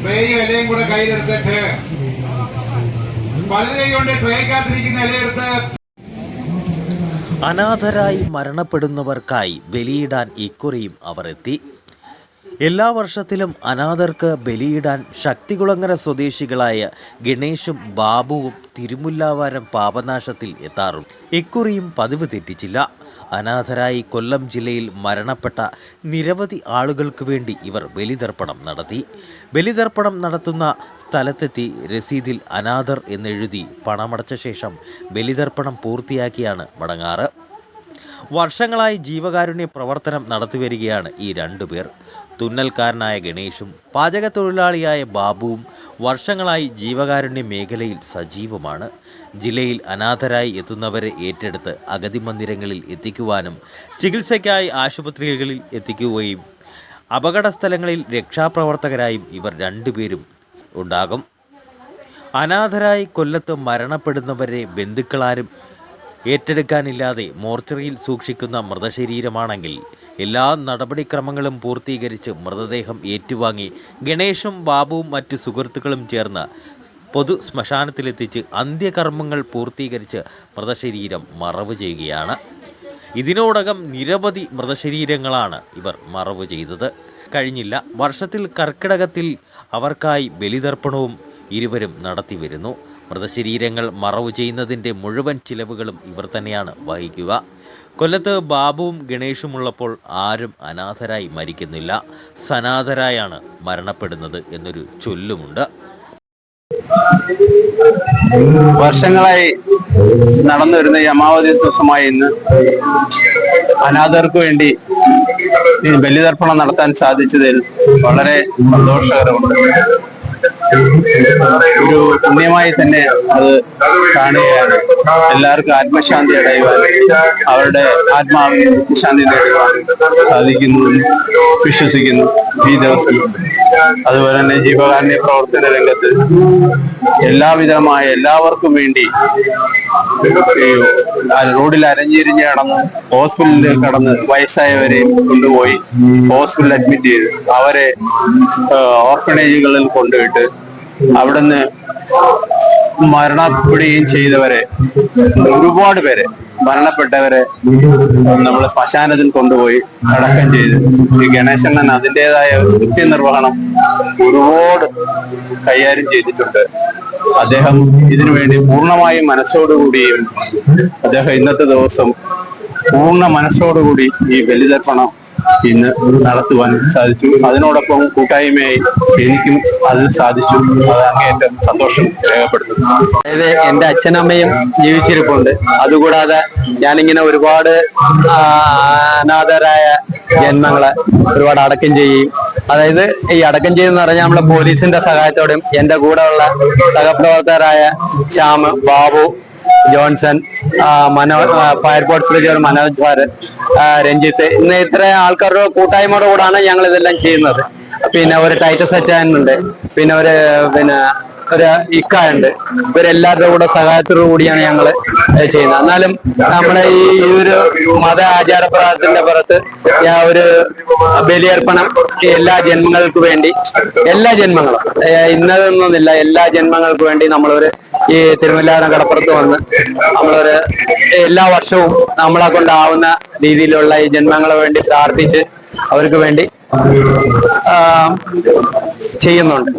ട്രേയും ഇലയും കൂടെ കയ്യിലെടുത്തിട്ട് വലത് കൈ കൊണ്ട് ട്രേക്കകത്തിരിക്കുന്ന ഇലയെടുത്ത് അനാഥരായി മരണപ്പെടുന്നവർക്കായി ബലിയിടാൻ ഇക്കുറിയും അവർ എത്തി എല്ലാ വർഷത്തിലും അനാഥർക്ക് ബലിയിടാൻ ശക്തികുളങ്ങര സ്വദേശികളായ ഗണേഷും ബാബുവും തിരുമുല്ലാവാരം പാപനാശത്തിൽ എത്താറും. ഇക്കുറിയും പതിവ് തെറ്റിച്ചില്ല. അനാഥരായി കൊല്ലം ജില്ലയിൽ മരണപ്പെട്ട നിരവധി ആളുകൾക്ക് വേണ്ടി ഇവർ ബലിതർപ്പണം നടത്തി. ബലിതർപ്പണം നടത്തുന്ന സ്ഥലത്തെത്തി രസീതിൽ അനാഥർ എന്നെഴുതി പണമടച്ച ശേഷം ബലിതർപ്പണം പൂർത്തിയാക്കിയാണ് മടങ്ങാറ്. വർഷങ്ങളായി ജീവകാരുണ്യ പ്രവർത്തനം നടത്തിവരികയാണ് ഈ രണ്ടുപേർ തുന്നൽക്കാരനായ ഗണേഷും പാചകത്തൊഴിലാളിയായ ബാബുവും വർഷങ്ങളായി ജീവകാരുണ്യ മേഖലയിൽ സജീവമാണ്. ജില്ലയിൽ അനാഥരായി എത്തുന്നവരെ ഏറ്റെടുത്ത് അഗതി മന്ദിരങ്ങളിൽ എത്തിക്കുവാനും ചികിത്സയ്ക്കായി ആശുപത്രികളിൽ എത്തിക്കുകയും അപകട സ്ഥലങ്ങളിൽ രക്ഷാപ്രവർത്തകരായും ഇവർ രണ്ടുപേരും ഉണ്ടാകും. അനാഥരായി കൊല്ലത്ത് മരണപ്പെടുന്നവരെ ബന്ധുക്കളാരും ഏറ്റെടുക്കാനില്ലാതെ മോർച്ചറിയിൽ സൂക്ഷിക്കുന്ന മൃതശരീരമാണെങ്കിൽ എല്ലാ നടപടിക്രമങ്ങളും പൂർത്തീകരിച്ച് മൃതദേഹം ഏറ്റുവാങ്ങി ഗണേഷും ബാബുവും മറ്റ് സുഹൃത്തുക്കളും ചേർന്ന് പൊതു ശ്മശാനത്തിലെത്തിച്ച് അന്ത്യകർമ്മങ്ങൾ പൂർത്തീകരിച്ച് മൃതശരീരം മറവ് ചെയ്യുകയാണ്. ഇതിനോടകം നിരവധി മൃതശരീരങ്ങളാണ് ഇവർ മറവ് ചെയ്തത്. കഴിഞ്ഞില്ല വർഷത്തിൽ കർക്കിടകത്തിൽ അവർക്കായി ബലിതർപ്പണവും ഇരുവരും നടത്തിവരുന്നു. മൃതശരീരങ്ങൾ മറവ് ചെയ്യുന്നതിന്റെ മുഴുവൻ ചിലവുകളും ഇവർ തന്നെയാണ് വഹിക്കുക. കൊല്ലത്ത് ബാബുവും ഗണേഷും ഉള്ളപ്പോൾ ആരും അനാഥരായി മരിക്കുന്നില്ല. സനാഥരായാണ് മരണപ്പെടുന്നത് എന്നൊരു ചൊല്ലുമുണ്ട്. വർഷങ്ങളായി നടന്നു വരുന്ന അമാവതി ദിവസമായ ഇന്ന് അനാഥർക്ക് വേണ്ടി ബലിതർപ്പണം നടത്താൻ സാധിച്ചതിൽ വളരെ സന്തോഷകരമുണ്ട് ഒരു പുണ്യമായി തന്നെ അത് കാണുകയാണ്. എല്ലാവർക്കും ആത്മശാന്തി അടയുവാൻ അവരുടെ ആത്മാവിന് ശാന്തി നേടുവാൻ സാധിക്കുന്നു വിശ്വസിക്കുന്നു. ഈ ദിവസം അതുപോലെ തന്നെ ജീവകാരുണ്യ പ്രവർത്തന രംഗത്ത് എല്ലാവിധമായ എല്ലാവർക്കും വേണ്ടി റോഡിൽ അരഞ്ഞിരിഞ്ഞ് കടന്ന് ഹോസ്പിറ്റലിൽ കടന്ന് വയസ്സായവരെയും കൊണ്ടുപോയി ഹോസ്പിറ്റലിൽ അഡ്മിറ്റ് ചെയ്ത്. അവരെ ഓർഫനേജുകളിൽ കൊണ്ടുപോയിട്ട് അവിടുന്ന് മരണപ്പെടുകയും ചെയ്തവരെ ഒരുപാട് പേരെ മരണപ്പെട്ടവരെ നമ്മൾ ശ്മശാനത്തിൽ കൊണ്ടുപോയി അടക്കം ചെയ്ത്. ഈ ഗണേശണ്ണൻ അതിന്റെതായ കൃത്യനിർവഹണം ഒരുപാട് കൈകാര്യം ചെയ്തിട്ടുണ്ട്. അദ്ദേഹം ഇതിനു വേണ്ടി പൂർണമായും മനസ്സോടുകൂടിയും അദ്ദേഹം ഇന്നത്തെ ദിവസം പൂർണ മനസ്സോടുകൂടി ഈ ബലിതർപ്പണം ഇന്ന് നടത്തുവാൻ സാധിച്ചു. അതിനോടൊപ്പം കൂട്ടായ്മയായി എനിക്കും അത് സാധിച്ചു. അതാണ് അങ്ങേയറ്റം സന്തോഷം രേഖപ്പെടുത്തുന്നത് അതായത് എന്റെ അച്ഛനമ്മയും ജീവിച്ചിരിപ്പുണ്ട്. അതുകൂടാതെ ഞാനിങ്ങനെ ഒരുപാട് അനാഥരായ ജന്മങ്ങളെ ഒരുപാട് അടക്കം ചെയ്യും അതായത് ഈ അടക്കം ചെയ്യുന്ന പറഞ്ഞാൽ നമ്മളെ പോലീസിന്റെ സഹായത്തോടെയും എന്റെ കൂടെ ഉള്ള സഹപ്രവർത്തകരായ ശ്യാമ് ബാബു ജോൺസൺ മനോ ഫയർ ഫോഴ്സിലെ മനോജ് സാറ് രഞ്ജിത്ത്. ഇന്ന് ഇത്ര ആൾക്കാരുടെ കൂട്ടായ്മയുടെ കൂടാണ് ഞങ്ങൾ ഇതെല്ലാം ചെയ്യുന്നത്. പിന്നെ ഒരു ടൈറ്റസ് അച്ചാനുണ്ട് പിന്നെ ഒരു പിന്നെ ഒരു ഇക്ക ഉണ്ട്. ഇവരെല്ലാവരുടെ കൂടെ സഹായത്തോടു കൂടിയാണ് ഞങ്ങൾ ചെയ്യുന്നത്. എന്നാലും നമ്മുടെ ഈ ഒരു മത ആചാര ആചാരപ്രകാരത്തിന്റെ പുറത്ത് ഒരു ബലിയർപ്പണം എല്ലാ ജന്മങ്ങൾക്ക് വേണ്ടി എല്ലാ ജന്മങ്ങളും ഇന്നതൊന്നുമില്ല. എല്ലാ ജന്മങ്ങൾക്കു വേണ്ടി നമ്മളൊരു ഈ തിരുവല്ലാരം കടപ്പുറത്ത് വന്ന് നമ്മളൊരു എല്ലാ വർഷവും നമ്മളെ കൊണ്ടാവുന്ന രീതിയിലുള്ള ഈ ജന്മങ്ങളെ വേണ്ടി പ്രാർത്ഥിച്ച് അവർക്ക് വേണ്ടി ചെയ്യുന്നുണ്ട്.